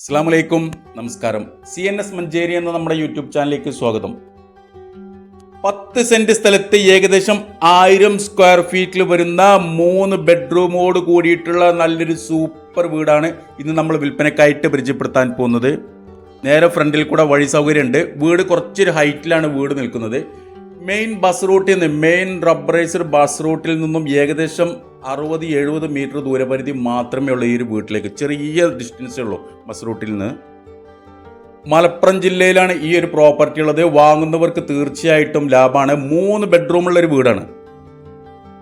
അസ്സാം വലൈക്കും നമസ്കാരം. സി എൻ എസ് മഞ്ചേരി എന്ന നമ്മുടെ യൂട്യൂബ് ചാനലിലേക്ക് സ്വാഗതം. പത്ത് സെന്റ് സ്ഥലത്ത് ഏകദേശം ആയിരം സ്ക്വയർ ഫീറ്റിൽ വരുന്ന മൂന്ന് ബെഡ്റൂമോട് കൂടിയിട്ടുള്ള നല്ലൊരു സൂപ്പർ വീടാണ് ഇന്ന് നമ്മൾ വിൽപ്പനക്കായിട്ട് പരിചയപ്പെടുത്താൻ പോകുന്നത്. നേരെ ഫ്രണ്ടിൽ കൂടെ വഴി സൗകര്യമുണ്ട്. വീട് കുറച്ചൊരു ഹൈറ്റിലാണ് വീട് നിൽക്കുന്നത്. മെയിൻ ബസ് റൂട്ടിൽ നിന്ന് മെയിൻ റബ്ബറൈസർ ബസ് റൂട്ടിൽ നിന്നും ഏകദേശം അറുപത് എഴുപത് മീറ്റർ ദൂരപരിധി മാത്രമേ ഉള്ളൂ ഈ ഒരു വീട്ടിലേക്ക്. ചെറിയ ഡിസ്റ്റൻസേ ഉള്ളൂ ബസ് റൂട്ടിൽ നിന്ന്. മലപ്പുറം ജില്ലയിലാണ് ഈ ഒരു പ്രോപ്പർട്ടി ഉള്ളത്. വാങ്ങുന്നവർക്ക് തീർച്ചയായിട്ടും ലാഭമാണ്. മൂന്ന് ബെഡ്റൂമുള്ള ഒരു വീടാണ്.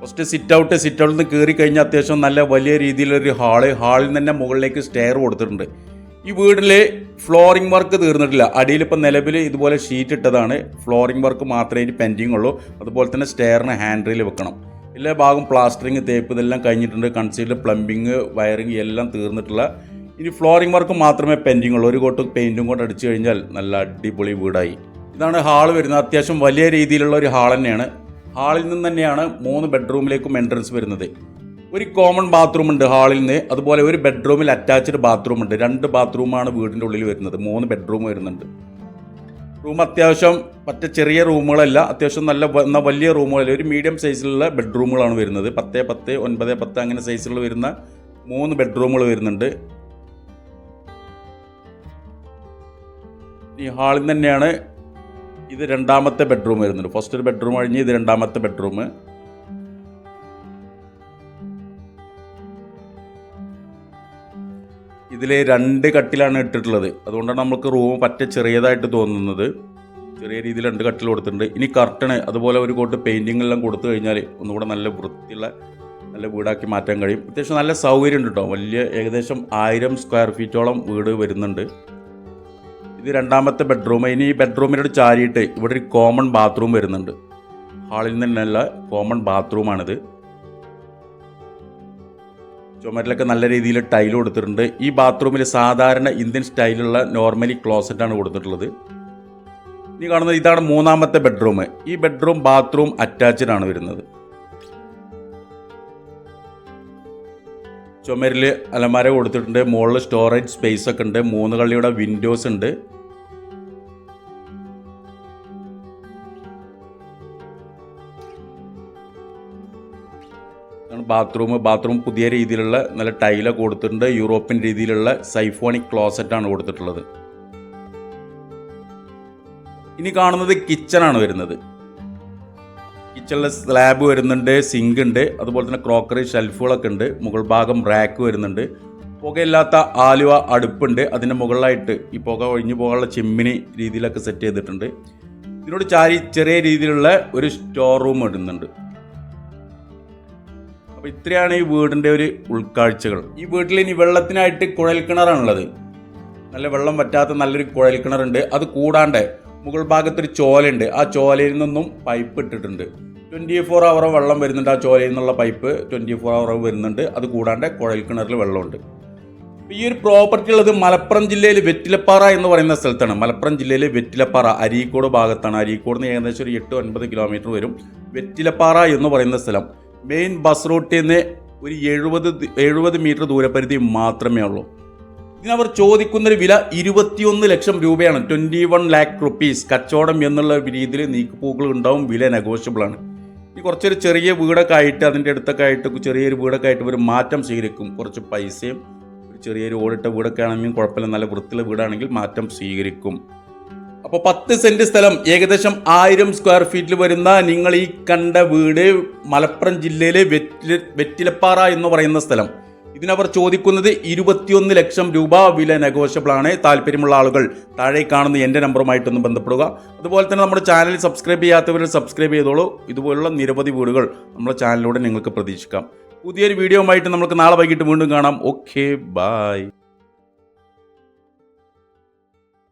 ഫസ്റ്റ് സിറ്റ് ഔട്ട് സിറ്റ് ഔട്ടിൽ നിന്ന് കയറി കഴിഞ്ഞാൽ അത്യാവശ്യം നല്ല വലിയ രീതിയിലൊരു ഹാൾ ഹാളിൽ തന്നെ മുകളിലേക്ക് സ്റ്റെയർ കൊടുത്തിട്ടുണ്ട്. ഈ വീടിലെ ഫ്ലോറിംഗ് വർക്ക് തീർന്നിട്ടില്ല. അടിയിൽ ഇപ്പം നിലവിൽ ഇതുപോലെ ഷീറ്റ് ഇട്ടതാണ്. ഫ്ലോറിംഗ് വർക്ക് മാത്രമേ ഇനി പെൻഡിങ് ഉള്ളൂ. അതുപോലെ തന്നെ സ്റ്റെയറിന് ഹാൻഡ് റെയിൽ വെക്കണം. എല്ലാ ഭാഗം പ്ലാസ്റ്ററിങ് തേപ്പ് ഇതെല്ലാം കഴിഞ്ഞിട്ടുണ്ട്. കൺസീൽഡ് പ്ലംബിങ് വയറിങ് എല്ലാം തീർന്നിട്ടുള്ള ഇനി ഫ്ലോറിംഗ് വർക്ക് മാത്രമേ പെൻഡിങ് ഉള്ളൂ. ഒരു കോട്ട് പെയിന്റും കൊണ്ട് അടിച്ചു കഴിഞ്ഞാൽ നല്ല അടിപൊളി വീടായി. ഇതാണ് ഹാൾ വരുന്നത്. അത്യാവശ്യം വലിയ രീതിയിലുള്ള ഒരു ഹാൾ തന്നെയാണ്. ഹാളിൽ നിന്ന് തന്നെയാണ് മൂന്ന് ബെഡ്റൂമിലേക്കും എൻട്രൻസ് വരുന്നത്. ഒരു കോമൺ ബാത്റൂം ഉണ്ട് ഹാളിൽ നിന്ന്. അതുപോലെ ഒരു ബെഡ്റൂമിൽ അറ്റാച്ച്ഡ് ബാത്റൂം ഉണ്ട്. രണ്ട് ബാത്റൂമാണ് വീടിന്റെ ഉള്ളിൽ വരുന്നത്. മൂന്ന് ബെഡ്റൂം വരുന്നുണ്ട്. റൂം അത്യാവശ്യം മറ്റേ ചെറിയ റൂമുകളല്ല അത്യാവശ്യം നല്ല എന്നാൽ വലിയ റൂമുകളല്ല. ഒരു മീഡിയം സൈസിലുള്ള ബെഡ്റൂമുകളാണ് വരുന്നത്. പത്ത് പത്ത് ഒൻപത് പത്ത് അങ്ങനെ സൈസിലുള്ള വരുന്ന മൂന്ന് ബെഡ്റൂമുകൾ വരുന്നുണ്ട്. ഈ ഹാളിൽ തന്നെയാണ് ഇത് രണ്ടാമത്തെ ബെഡ്റൂം വരുന്നുണ്ട് ഫസ്റ്റ് ഒരു ബെഡ്റൂം കഴിഞ്ഞ് ഇത് രണ്ടാമത്തെ ബെഡ്റൂം ഇതിൽ രണ്ട് കട്ടിലാണ് ഇട്ടിട്ടുള്ളത്. അതുകൊണ്ടാണ് നമുക്ക് റൂം പറ്റ ചെറിയതായിട്ട് തോന്നുന്നത്. ചെറിയ രീതിയിൽ രണ്ട് കട്ടിൽ കൊടുത്തിട്ടുണ്ട്. ഇനി കർട്ടണ് അതുപോലെ ഒരു കോട്ട് പെയിന്റിങ്ങെല്ലാം കൊടുത്തു കഴിഞ്ഞാൽ ഒന്നുകൂടെ നല്ല വൃത്തിയുള്ള നല്ല വീടാക്കി മാറ്റാൻ കഴിയും. അത്യാവശ്യം നല്ല സൗകര്യം ഉണ്ട് കേട്ടോ വലിയ ഏകദേശം ആയിരം സ്ക്വയർ ഫീറ്റോളം വീട് വരുന്നുണ്ട്. ഇത് രണ്ടാമത്തെ ബെഡ്റൂം ഇനി ഈ ബെഡ്റൂമിനോട് ചാരിയിട്ട് ഇവിടെ ഒരു കോമൺ ബാത്റൂം വരുന്നുണ്ട്. ഹാളിൽ നിന്നുള്ള കോമൺ ബാത്റൂമാണിത് ചുമരിലൊക്കെ നല്ല രീതിയിൽ ടൈൽ കൊടുത്തിട്ടുണ്ട്. ഈ ബാത്റൂമിൽ സാധാരണ ഇന്ത്യൻ സ്റ്റൈലുള്ള നോർമലി ക്ലോസറ്റാണ് കൊടുത്തിട്ടുള്ളത്. ഇനി കാണുന്നത് ഇതാണ് മൂന്നാമത്തെ ബെഡ്റൂം. ഈ ബെഡ്റൂം ബാത്റൂം അറ്റാച്ച്ഡ് ആണ് വരുന്നത്. ചുമരിൽ അലമാര കൊടുത്തിട്ടുണ്ട്. മുകളിൽ സ്റ്റോറേജ് സ്പേസ് ഒക്കെ ഉണ്ട്. മൂന്ന് കള്ളിയുടെ വിൻഡോസ് ഉണ്ട്. ബാത്റൂം ബാത്റൂം പുതിയ രീതിയിലുള്ള നല്ല ടൈലൊക്കെ കൊടുത്തിട്ടുണ്ട്. യൂറോപ്യൻ രീതിയിലുള്ള സൈഫോണിക് ക്ലോസറ്റാണ് കൊടുത്തിട്ടുള്ളത്. ഇനി കാണുന്നത് കിച്ചണാണ് വരുന്നത്. കിച്ചണിൽ സ്ലാബ് വരുന്നുണ്ട് സിങ്ക് ഉണ്ട് അതുപോലെ തന്നെ ക്രോക്കറി ഷെൽഫുകളൊക്കെ ഉണ്ട്. മുകൾ ഭാഗം റാക്ക് വരുന്നുണ്ട്. പുകയില്ലാത്ത ആലുവ അടുപ്പുണ്ട്. അതിന്റെ മുകളിലായിട്ട് ഈ പുക ഒഴിഞ്ഞു പോകാനുള്ള ചിമ്മിനി രീതിയിലൊക്കെ സെറ്റ് ചെയ്തിട്ടുണ്ട്. ഇതിനോട് ചാരി ചെറിയ രീതിയിലുള്ള ഒരു സ്റ്റോർ റൂം ഇടുന്നുണ്ട്. അപ്പോൾ ഇത്രയാണ് ഈ വീടിന്റെ ഒരു ഉൾക്കാഴ്ചകൾ. ഈ വീട്ടിൽ ഇനി വെള്ളത്തിനായിട്ട് കുഴൽ കിണറാണുള്ളത്. നല്ല വെള്ളം പറ്റാത്ത നല്ലൊരു കുഴൽ കിണറുണ്ട്. അത് കൂടാണ്ട് മുകൾ ഭാഗത്തൊരു ചോലയുണ്ട്. ആ ചോലയിൽ നിന്നും പൈപ്പ് ഇട്ടിട്ടുണ്ട്. ട്വന്റി ഫോർ അവർ വെള്ളം വരുന്നുണ്ട് ആ ചോലയിൽ നിന്നുള്ള പൈപ്പ്. ട്വന്റി ഫോർ അവർ വരുന്നുണ്ട്. അത് കൂടാണ്ട് കുഴൽ കിണറിൽ വെള്ളമുണ്ട്. ഈ ഒരു പ്രോപ്പർട്ടി ഉള്ളത് മലപ്പുറം ജില്ലയിൽ വെറ്റിലപ്പാറ എന്ന് പറയുന്ന സ്ഥലത്താണ്. മലപ്പുറം ജില്ലയിലെ വെറ്റിലപ്പാറ അരീക്കോട് ഭാഗത്താണ്. അരീക്കോട് നിന്ന് ഏകദേശം ഒരു എട്ട് ഒൻപത് കിലോമീറ്റർ വരും. വെറ്റിലപ്പാറ എന്ന് പറയുന്ന സ്ഥലം. മെയിൻ ബസ് റൂട്ടിൽ നിന്ന് ഒരു എഴുപത് എഴുപത് മീറ്റർ ദൂരപരിധി മാത്രമേ ഉള്ളൂ. ഇതിനവർ ചോദിക്കുന്നൊരു വില ഇരുപത്തിയൊന്ന് ലക്ഷം രൂപയാണ്. ട്വന്റി വൺ ലാക്ക് റുപ്പീസ് കച്ചവടം എന്നുള്ള രീതിയിൽ നീക്കുപോക്കുകൾ ഉണ്ടാവും വില നെഗോഷ്യബിൾ ആണ്. ഈ കുറച്ചൊരു ചെറിയ വീടൊക്കെ ആയിട്ട് അതിന്റെ അടുത്തൊക്കെ ആയിട്ട് ചെറിയൊരു വീടൊക്കെ ആയിട്ട് ഒരു മാറ്റം സ്വീകരിക്കും. കുറച്ച് പൈസയും ഒരു ചെറിയൊരു ഓടിട്ട വീടൊക്കെ ആണെങ്കിലും കുഴപ്പമില്ല നല്ല വൃത്തിയുള്ള വീടാണെങ്കിൽ മാറ്റം സ്വീകരിക്കും. അപ്പോൾ പത്ത് സെന്റ് സ്ഥലം ഏകദേശം ആയിരം സ്ക്വയർ ഫീറ്റിൽ വരുന്ന നിങ്ങൾ ഈ കണ്ട വീട് മലപ്പുറം ജില്ലയിലെ വെറ്റില വെറ്റിലപ്പാറ എന്ന് പറയുന്ന സ്ഥലം. ഇതിനവർ ചോദിക്കുന്നത് ഇരുപത്തിയൊന്ന് ലക്ഷം രൂപ വില നെഗോഷ്യബിളാണ് താല്പര്യമുള്ള ആളുകൾ താഴെ കാണുന്ന എന്റെ നമ്പറുമായിട്ടൊന്ന് ബന്ധപ്പെടുക. അതുപോലെ തന്നെ നമ്മുടെ ചാനൽ സബ്സ്ക്രൈബ് ചെയ്യാത്തവർ സബ്സ്ക്രൈബ് ചെയ്തോളൂ. ഇതുപോലുള്ള നിരവധി വീടുകൾ നമ്മുടെ ചാനലിലൂടെ നിങ്ങൾക്ക് പ്രതീക്ഷിക്കാം. പുതിയൊരു വീഡിയോ ആയിട്ട് നമുക്ക് നാളെ വൈകിട്ട് വീണ്ടും കാണാം. Okay bye